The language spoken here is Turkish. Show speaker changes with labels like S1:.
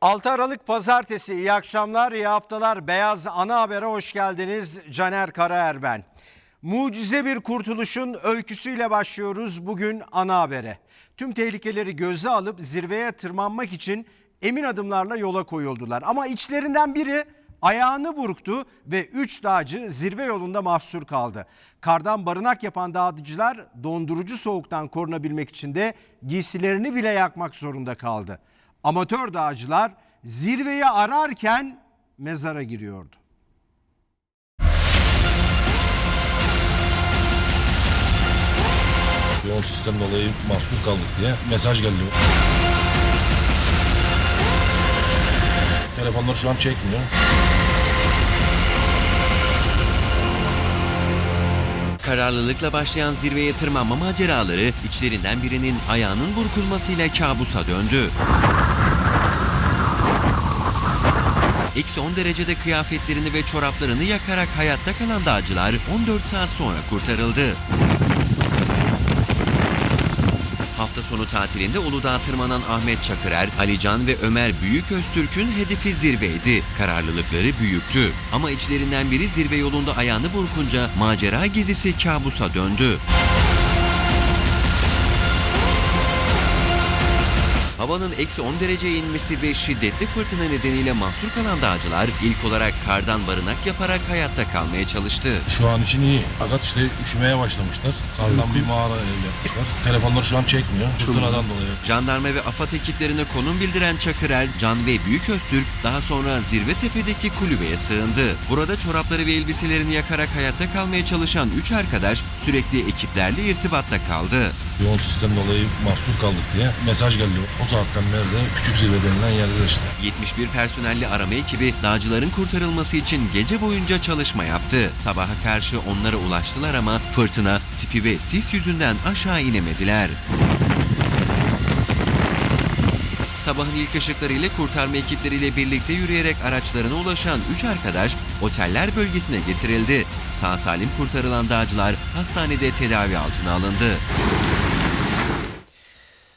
S1: 6 Aralık Pazartesi iyi akşamlar, iyi haftalar. Beyaz Ana Haber'e hoş geldiniz. Caner Karaer ben. Mucize bir kurtuluşun öyküsüyle başlıyoruz bugün Ana Haber'e. Tüm tehlikeleri göze alıp zirveye tırmanmak için emin adımlarla yola koyuldular. Ama içlerinden biri ayağını burktu ve 3 dağcı zirve yolunda mahsur kaldı. Kardan barınak yapan dağcılar dondurucu soğuktan korunabilmek için de giysilerini bile yakmak zorunda kaldı. Amatör dağcılar zirveyi ararken mezara giriyordu.
S2: Yoğun sistem dolayı mahsur kaldık diye mesaj geldi. Telefonlar şu an çekmiyor.
S3: Kararlılıkla başlayan zirveye tırmanma maceraları içlerinden birinin ayağının burkulmasıyla kabusa döndü. Eksi 10 derecede kıyafetlerini ve çoraplarını yakarak hayatta kalan dağcılar 14 saat sonra kurtarıldı. Hafta sonu tatilinde Uludağ tırmanan Ahmet Çakırer, Alican ve Ömer Büyük Öztürk'ün hedefi zirveydi. Kararlılıkları büyüktü. Ama içlerinden biri zirve yolunda ayağını burkunca macera gezisi kabusa döndü. Havanın eksi 10 dereceye inmesi ve şiddetli fırtına nedeniyle mahsur kalan dağcılar ilk olarak kardan barınak yaparak hayatta kalmaya çalıştı.
S2: Şu an için iyi. Fakat işte üşümeye başlamışlar. Kardan bir mağara ev yapmışlar. Telefonlar şu an çekmiyor. Fırtınadan dolayı.
S3: Jandarma ve AFAD ekiplerine konum bildiren Çakırer, Can ve Büyük Öztürk daha sonra Zirve Tepe'deki kulübeye sığındı. Burada çorapları ve elbiselerini yakarak hayatta kalmaya çalışan 3 arkadaş sürekli ekiplerle irtibatta kaldı.
S2: Yoğun sistem dolayı mahsur kaldık diye mesaj geldi. O saatten beri de küçük zirve denilen yerde işte.
S3: 71 personelli arama ekibi dağcıların kurtarılması için gece boyunca çalışma yaptı. Sabaha karşı onlara ulaştılar ama fırtına, tipi ve sis yüzünden aşağı inemediler. Sabahın ilk ışıklarıyla kurtarma ekipleriyle birlikte yürüyerek araçlarına ulaşan 3 arkadaş oteller bölgesine getirildi. Sağ salim kurtarılan dağcılar hastanede tedavi altına alındı.